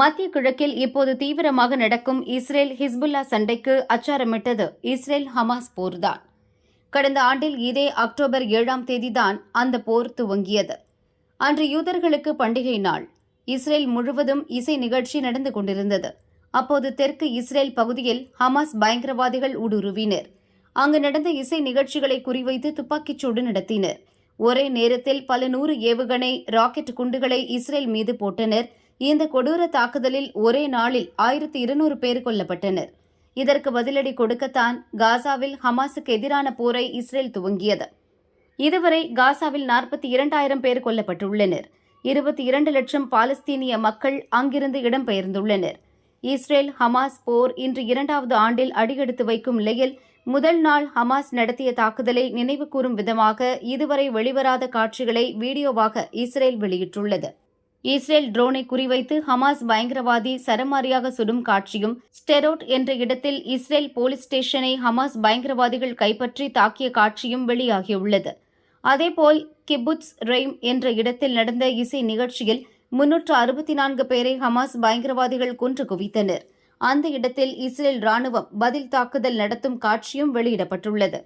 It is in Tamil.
மத்திய கிழக்கில் இப்போது தீவிரமாக நடக்கும் இஸ்ரேல் ஹிஸ்புல்லா சண்டைக்கு அச்சாரமிட்டது இஸ்ரேல் ஹமாஸ் போர்தான். கடந்த ஆண்டில் இதே அக்டோபர் ஏழாம் தேதிதான் அந்த போர் துவங்கியது. அன்று யூதர்களுக்கு பண்டிகை நாள். இஸ்ரேல் முழுவதும் இசை நிகழ்ச்சி நடந்து கொண்டிருந்தது. அப்போது தெற்கு இஸ்ரேல் பகுதியில் ஹமாஸ் பயங்கரவாதிகள் ஊடுருவினர். அங்கு நடந்த இசை நிகழ்ச்சிகளை குறிவைத்து துப்பாக்கிச் சூடு நடத்தினர். ஒரே நேரத்தில் பல நூறு ஏவுகணை ராக்கெட் குண்டுகளை இஸ்ரேல் மீது போட்டனர். இந்த கொடூர தாக்குதலில் ஒரே நாளில் ஆயிரத்தி இருநூறு பேர் கொல்லப்பட்டனர். இதற்கு பதிலடி கொடுக்கத்தான் காசாவில் ஹமாஸுக்கு எதிரான போரை இஸ்ரேல் துவங்கியது. இதுவரை காசாவில் நாற்பத்தி இரண்டாயிரம் பேர் கொல்லப்பட்டுள்ளனர். இருபத்தி இரண்டு லட்சம் பாலஸ்தீனிய மக்கள் அங்கிருந்து இடம்பெயர்ந்துள்ளனர். இஸ்ரேல் ஹமாஸ் போர் இன்று இரண்டாவது ஆண்டில் அடியெடுத்து வைக்கும் நிலையில் முதல் நாள் ஹமாஸ் நடத்திய தாக்குதலை நினைவுகூரும் விதமாக இதுவரை வெளிவராத காட்சிகளை வீடியோவாக இஸ்ரேல் வெளியிட்டுள்ளது. இஸ்ரேல் ட்ரோனை குறிவைத்து ஹமாஸ் பயங்கரவாதி சரமாரியாக சுடும் காட்சியும் ஸ்டெரோட் என்ற இடத்தில் இஸ்ரேல் போலீஸ் ஸ்டேஷனை ஹமாஸ் பயங்கரவாதிகள் கைப்பற்றி தாக்கிய காட்சியும் வெளியாகியுள்ளது. அதேபோல் கிபுட்ஸ் ரெய்ம் என்ற இடத்தில் நடந்த இசை நிகழ்ச்சியில் முன்னூற்று அறுபத்தி நான்கு பேரை ஹமாஸ் பயங்கரவாதிகள் கொன்று குவித்தனர். அந்த இடத்தில் இஸ்ரேல் ராணுவம் பதில் தாக்குதல் நடத்தும் காட்சியும் வெளியிடப்பட்டுள்ளது.